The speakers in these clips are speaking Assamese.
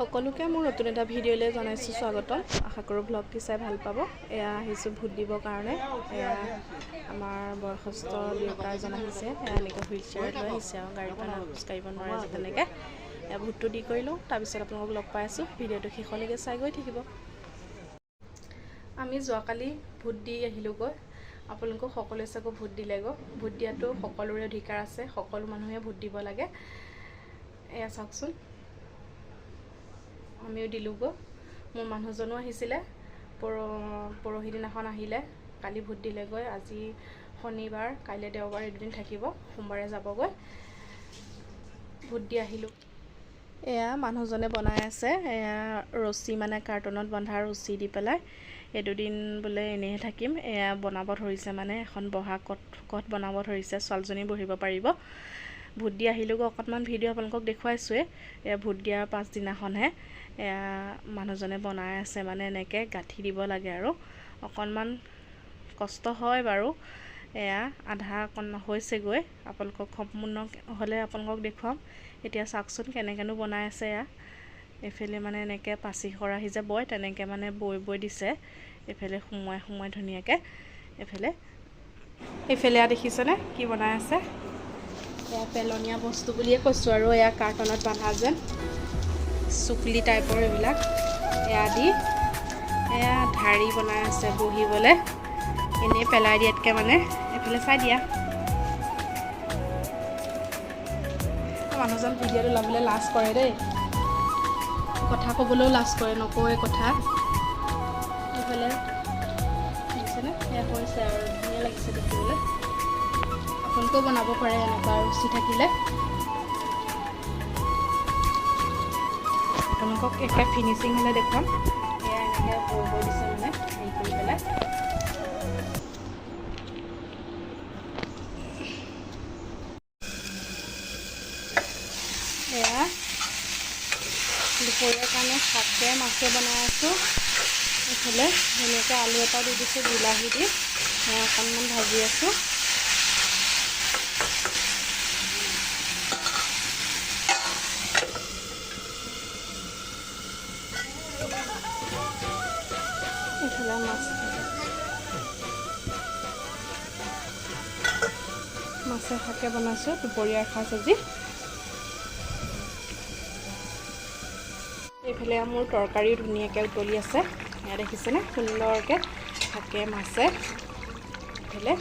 সকলোকে মোৰ নতুন এটা ভিডিঅ'লৈ জনাইছোঁ স্বাগতম। আশা কৰোঁ ব্লগটি চাই ভাল পাব। এয়া আহিছোঁ ভোট দিবৰ কাৰণে। এয়া আমাৰ বয়সস্থ দেউতা এজন আহিছে। এনেকৈ হুইল চেয়াৰত লৈ আহিছে আৰু গাড়ীখন খোজকাঢ়িব নোৱাৰে যে তেনেকৈ। এয়া ভোটটো দি কৰি লওঁ তাৰপিছত আপোনালোকক লগ পাই আছোঁ। ভিডিঅ'টো শেষলৈকে চাই গৈ থাকিব। আমি যোৱাকালি ভোট দি আহিলোঁগৈ। আপোনালোকক সকলোৱে চাগৈ ভোট দিলেগৈ। ভোট দিয়াটো সকলোৰে অধিকাৰ আছে। সকলো মানুহে ভোট দিব লাগে। এয়া চাওকচোন। আমিও দিলোঁগৈ মোৰ মানুহজনো আহিছিলে। পৰ পৰহি দিনাখন আহিলে। কালি ভোট দিলেগৈ আজি শনিবাৰ কাইলৈ দেওবাৰ এই দুদিন থাকিব। সোমবাৰে যাবগৈ ভোট দি আহিলোঁ। এয়া মানুহজনে বনাই আছে। এয়া ৰছী মানে কাৰ্টনত বন্ধা ৰছী দি পেলাই। এই দুদিন বোলে এনেইহে থাকিম। এয়া বনাব ধৰিছে মানে এখন বহা কট কট বনাব ধৰিছে। ছোৱালীজনী বহিব পাৰিব। ভোট দি আহিলোগৈ অকণমান ভিডিঅ' আপোনালোকক দেখুৱাইছোৱে এয়া ভোট দিয়াৰ পাছদিনাখনহে এয়া মানুহজনে বনাই আছে মানে এনেকৈ গাঁঠি দিব লাগে আৰু। অকণমান কষ্ট হয় বাৰু। এয়া আধা অকণ হৈছেগৈ। আপোনালোকক সম্পূৰ্ণ হ'লে আপোনালোকক দেখুৱাম। এতিয়া চাওকচোন কেনেকৈনো বনাই আছে এয়া। এইফালে মানে এনেকৈ পাচি খৰাহি যে বয় তেনেকৈ মানে বৈ বৈ দিছে। এইফালে সোমোৱাই সোমোৱাই ধুনীয়াকৈ। এইফালে এইফালে দেখিছেনে কি বনাই আছে? পেলনীয়া বস্তু বুলিয়ে কৈছোঁ আৰু এয়া কাৰ্টনত বন্ধা যেন চুকলি টাইপৰ এইবিলাক। এয়া দি এয়া ঢাৰি বনাই আছে বহিবলৈ। এনেই পেলাই দিয়াতকৈ মানে এইফালে চাই দিয়া। মানুহজন ভিডিঅ'টো ল'বলৈ লাজ কৰে দেই। কথা ক'বলৈও লাজ কৰে নকওঁৱে কথা। এইফালে দেখিছেনে? সেয়া হৈছে আৰু ধুনীয়া লাগিছে দেখিবলৈ। আপোনালোকেও বনাব পাৰে এনেকুৱা ৰুচি থাকিলে। আপোনালোকক একে ফিনিচিং হ'লে দেখুৱাম। এয়া এনেকৈ বৈ বৈ দিছে মানে হেৰি কৰি পেলাই। এয়া দুপৰীয়াৰ কাৰণে শাকে মাছে বনাই আছোঁ। এইফালে ধুনীয়াকৈ আলু এটা দি দিছোঁ বিলাহী দি। অকণমান ভাজি আছোঁ। মাছে শাকে বনাইছোঁ দুপৰীয়াৰ সাজ আজি। এইফালে মোৰ তৰকাৰীও ধুনীয়াকৈ উতলি আছে। দেখিছেনে? সুন্দৰকৈ শাকে মাছে। এইফালে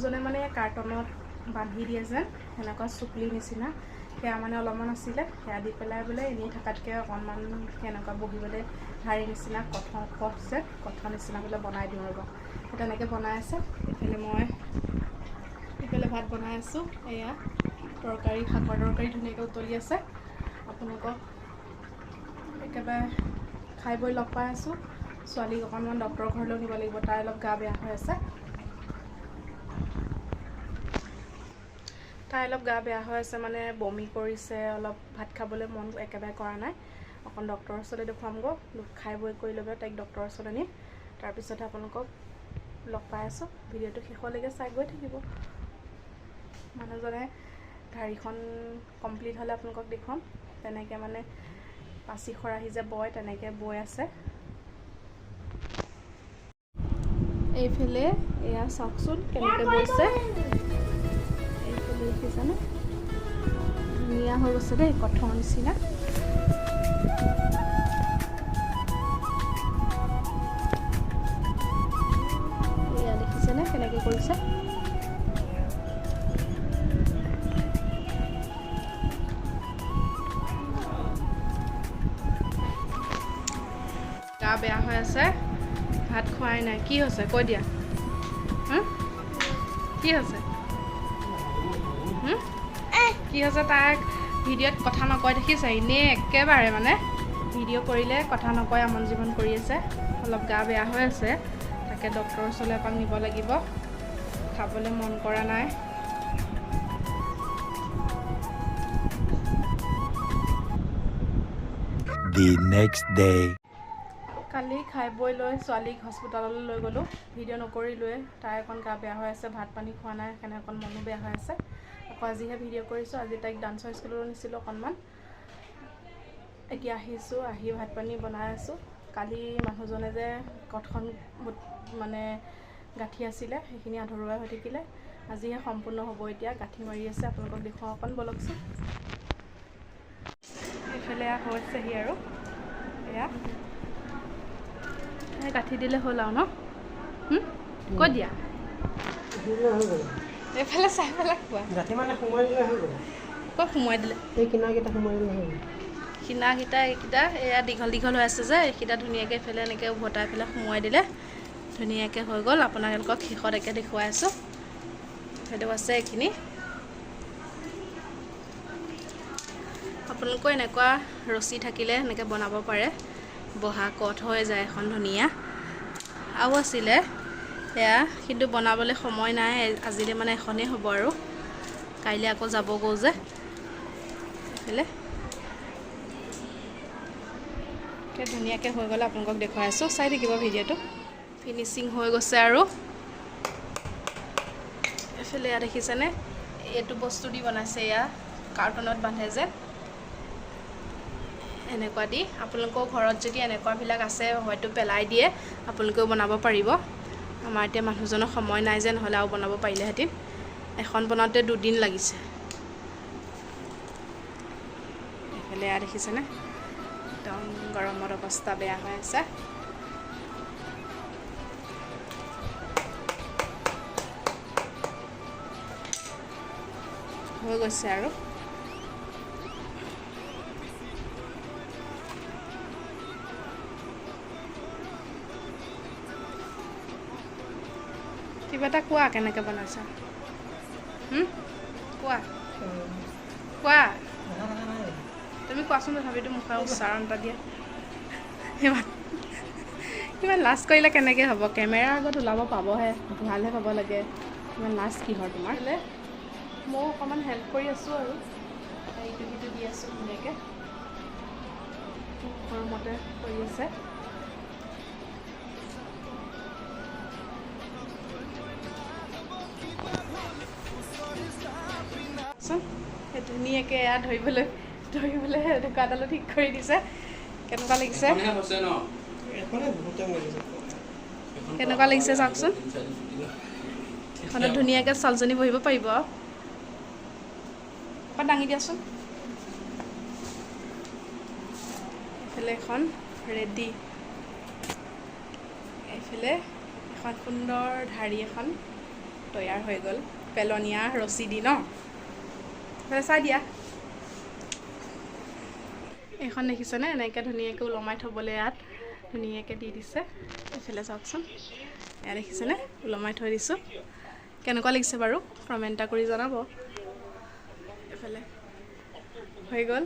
মানুহজনে মানে কাৰ্টনত বান্ধি দিয়ে যেন সেনেকুৱা চুকলি নিচিনা। সেয়া মানে অলপমান আছিলে সেয়া দি পেলাই বোলে এনেই থকাতকৈ অকণমান সেনেকুৱা বহিবলৈ ঢাৰি নিচিনা কঠ কঠ যে কঠৰ নিচিনা বোলে বনাই দিওঁ ৰ'ব। সেই তেনেকৈ বনাই আছে। এইফালে মই এইফালে ভাত বনাই আছোঁ। এয়া তৰকাৰী শাকৰ তৰকাৰী ধুনীয়াকৈ উতলি আছে। আপোনালোকক একেবাৰে খাই বৈ লগ পাই আছোঁ। ছোৱালীক অকণমান ডক্টৰৰ ঘৰলৈও নিব লাগিব তাই অলপ গা বেয়া হৈ আছে। তাই অলপ গা বেয়া হৈ আছে মানে বমি কৰিছে অলপ ভাত খাবলৈ মন একেবাৰে কৰা নাই। অকণ ডক্টৰৰ ওচৰলৈ দেখুৱামগৈ খাই বৈ কৰি লৈ পেলাই তাইক ডক্টৰৰ ওচৰলৈ নিম। তাৰপিছতহে আপোনালোকক লগ পাই আছোঁ। ভিডিঅ'টো শেষলৈকে চাই গৈ থাকিব। মানুহজনে ঢাৰিখন কমপ্লিট হ'লে আপোনালোকক দেখুৱাম। তেনেকৈ মানে পাচি খৰাহি যে বয় তেনেকৈ বৈ আছে। এইফালে এয়া চাওকচোন কেনেকৈ বৈছে। দেখিছেনে ধুনীয়া হৈ গৈছে দেই কঠৰ নিচিনা। এয়া দেখিছেনে কেনেকৈ কৰিছে? গা বেয়া হৈ আছে, ভাত খোৱাই নাই। কি হৈছে? কৈ দিয়া? কি হৈছে? কি হৈছে তাক ভিডিঅ'ত কথা নকয় দেখিছে? এনেই একেবাৰে মানে ভিডিঅ' কৰিলে কথা নকয় আমন জীৱন কৰি আছে। অলপ গা বেয়া হৈ আছে। তাকে ডক্টৰৰ ওচৰলৈ এপাক নিব লাগিব। খাবলৈ মন কৰা নাই। The next day. কালি খাই বৈ লৈ ছোৱালীক হস্পিটাললৈ লৈ গ'লোঁ। ভিডিঅ' নকৰিলোৱে। তাই অকণ গা বেয়া হৈ আছে ভাত পানী খোৱা নাই সেইকাৰণে অকণ মনো বেয়া হৈ আছে। আকৌ আজিহে ভিডিঅ' কৰিছোঁ। আজি তাইক ডান্সৰ স্কুললৈ নিছিলোঁ অকণমান। এতিয়া আহিছোঁ আহি ভাত পানী বনাই আছোঁ। কালি মানুহজনে যে কঠখন বুট- মানে গাঁঠি আছিলে সেইখিনি আধৰুৱা হৈ থাকিলে। আজিহে সম্পূৰ্ণ হ'ব এতিয়া গাঁঠি মাৰি আছে আপোনালোকক দেখুৱাওঁ অকণ ব'লকচোন। এইফালে হৈছেহি আৰু এয়া। গাঁঠি দিলে হ'ল আৰু ন? ক'ত দিয়া? এইফালে চাই পেলাই খোৱা। গাঁঠি মানে সোমোৱাই দিলে হৈ গ'ল। ক'ত সোমোৱাই দিলে? এই কিনাৰকেইটা সোমোৱাই দিলে হৈ গ'ল। কিনাৰকেইটা এইকেইটা এয়া দীঘল দীঘল হৈ আছে যে এইকেইটা ধুনীয়াকৈ এইফালে এনেকৈ উভতাই পেলাই সোমোৱাই দিলে। ধুনীয়াকৈ হৈ গ'ল। আপোনালোকক শেষত একে দেখুৱাই আছোঁ। সেইটো আছে এইখিনি। আপোনালোকৰ এনেকুৱা ৰছী থাকিলে এনেকৈ বনাব পাৰে। বহা কঠ হৈ যায় এখন ধুনীয়া। আৰু আছিলে এয়া কিন্তু বনাবলৈ সময় নাই আজিলৈ মানে এখনেই হ'ব আৰু। কাইলৈ আকৌ যাবগৈ যে এইফালে ধুনীয়াকৈ হৈ গ'লে আপোনালোকক দেখুৱাই আছোঁ চাই থাকিব ভিডিঅ'টো। ফিনিচিং হৈ গৈছে আৰু। এইফালে এয়া দেখিছেনে? এইটো বস্তু দি বনাইছে এয়া কাৰ্টুনত বান্ধে যে। এনেকুৱা দি। আপোনালোকৰ ঘৰত যদি এনেকুৱাবিলাক আছে হয়তো পেলাই দিয়ে। আপোনালোকেও বনাব পাৰিব। আমাৰ এতিয়া মানুহজনৰ সময় নাই যে নহ'লে আৰু বনাব পাৰিলেহেঁতেন এখন বনাওঁতে দুদিন লাগিছে। এইফালে এয়া দেখিছেনে? একদম গৰমত অৱস্থা বেয়া হৈ আছে। হৈ গৈছে আৰু। কিবা এটা কোৱা কেনেকৈ বনাইছা? কোৱা? কোৱা? তুমি কোৱাচোন তথাপিতো মুখৰ উচ্চাৰণ এটা দিয়া। ইমান লাজ কৰিলে কেনেকৈ হ'ব? কেমেৰাৰ আগত ওলাব পাবহে ভালহে পাব লাগে। ইমান লাজ কিহৰ তোমাৰ? ময়ো অকণমান হেল্প কৰি আছোঁ আৰু। ইটো সিটো দি আছোঁ ধুনীয়াকৈ। সৰু মতে কৰি আছে। ধুনীয়াকৈ এয়া ধৰিবলৈ ধৰিবলৈ এনেকুৱা এডালো ঠিক কৰি দিছে। কেনেকুৱা লাগিছে? কেনেকুৱা লাগিছে চাওকচোন? এখনত ধুনীয়াকৈ ছোৱালীজনী বহিব পাৰিব। আৰু অকণ দাঙি দিয়াচোন। এইফালে এখন ৰেডি। এইফালে এখন সুন্দৰ ঢাৰি এখন তৈয়াৰ হৈ গ'ল। পেলনীয়া ৰছী দি ন? চাই দিয়া এইখন দেখিছেনে? এনেকৈ ধুনীয়াকৈ ওলমাই থ'বলৈ ইয়াত। ধুনীয়াকৈ দি দিছে। এইফালে চাওকচোন। এয়া দেখিছেনে? ওলমাই থৈ দিছোঁ। কেনেকুৱা লাগিছে বাৰু? কমেণ্ট এটা কৰি জনাব। এইফালে। হৈ গ'ল।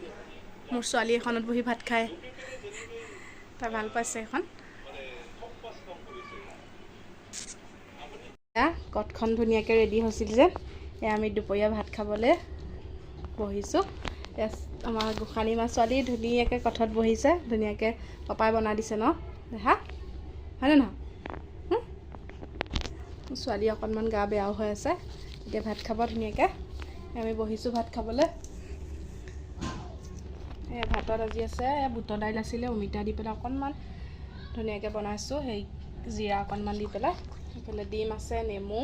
মোৰ ছোৱালী এখনত বহি ভাত খায়। তাই ভাল পাইছে এখন। এয়া কঠখন ধুনীয়াকৈ ৰেডি হৈছিল যে। এয়া আমি দুপৰীয়া ভাত খাবলৈ। বহিছোঁ। আমাৰ গোসানী মা ছোৱালী ধুনীয়াকৈ কঠত বহিছে ধুনীয়াকৈ পাপাই বনাই দিছে ন দেহা? হয়নে নহয়? ছোৱালী অকণমান গা বেয়াও হৈ আছে এতিয়া ভাত খাব ধুনীয়াকৈ। আমি বহিছোঁ ভাত খাবলৈ। এই ভাতত আজি আছে বুটৰ দাইল আছিলে অমিতা দি পেলাই অকণমান ধুনীয়াকৈ বনাইছোঁ সেই জিৰা অকণমান দি পেলাই। এইফালে ডিম আছে নেমু।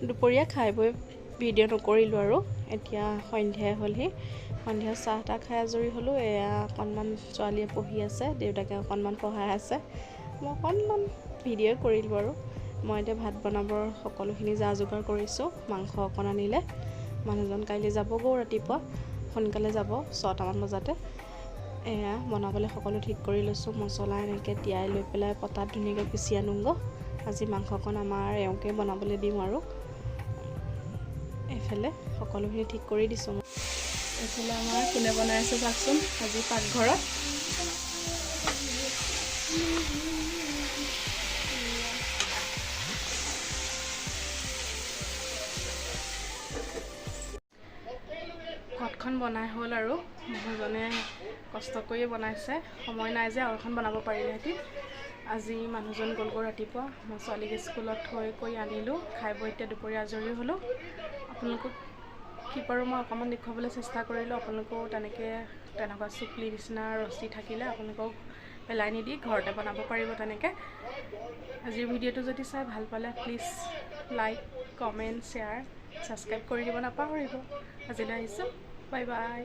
দুপৰীয়া খাই বৈ ভিডিঅ' নকৰিলোঁ আৰু। এতিয়া সন্ধিয়াই হ'লহি। সন্ধিয়া চাহ তাহ খাই আজৰি হ'লোঁ। এয়া অকণমান ছোৱালীয়ে পঢ়ি আছে দেউতাকে অকণমান পঢ়াই আছে। মই অকণমান ভিডিঅ' কৰিলোঁ আৰু। মই এতিয়া ভাত বনাবৰ সকলোখিনি যা যোগাৰ কৰিছোঁ। মাংস অকণ আনিলে। মানুহজন কাইলৈ যাবগৈ ৰাতিপুৱা। সোনকালে যাব ছটামান বজাতে। এয়া বনাবলৈ সকলো ঠিক কৰি লৈছোঁ। মছলা এনেকৈ তিয়াই লৈ পেলাই পটাত ধুনীয়াকৈ পিচি আনোগৈ। আজি মাংসকণ আমাৰ এওঁকে বনাবলৈ দিম আৰু। এইফালে সকলোখিনি ঠিক কৰি দিছোঁ এইফালে আমাৰ কোনে বনাই আছে চাওকচোন আজি পাকঘৰত। ঘৰখন বনাই হ'ল আৰু মানুহজনে কষ্ট কৰিয়ে বনাইছে। সময় নাই যে আৰু এখন বনাব পাৰিলেহেঁতি আজি মানুহজন গ'লগৈ ৰাতিপুৱা। মই ছোৱালীক স্কুলত থৈ কৰি আনিলোঁ। খাই বৈ এতিয়া দুপৰীয়া আজৰি হ'লোঁ। আপোনালোকক কি পাৰোঁ মই অকণমান দেখুৱাবলৈ চেষ্টা কৰিলোঁ। আপোনালোকেও তেনেকৈ তেনেকুৱা চুপলি নিচিনা ৰছী থাকিলে আপোনালোকক পেলাই নিদি ঘৰতে বনাব পাৰিব তেনেকৈ। আজিৰ ভিডিঅ'টো যদি চাই ভাল পালে please like comment share subscribe কৰি দিব নাপাহৰিব। আজিলৈ আহিছোঁ। Bye bye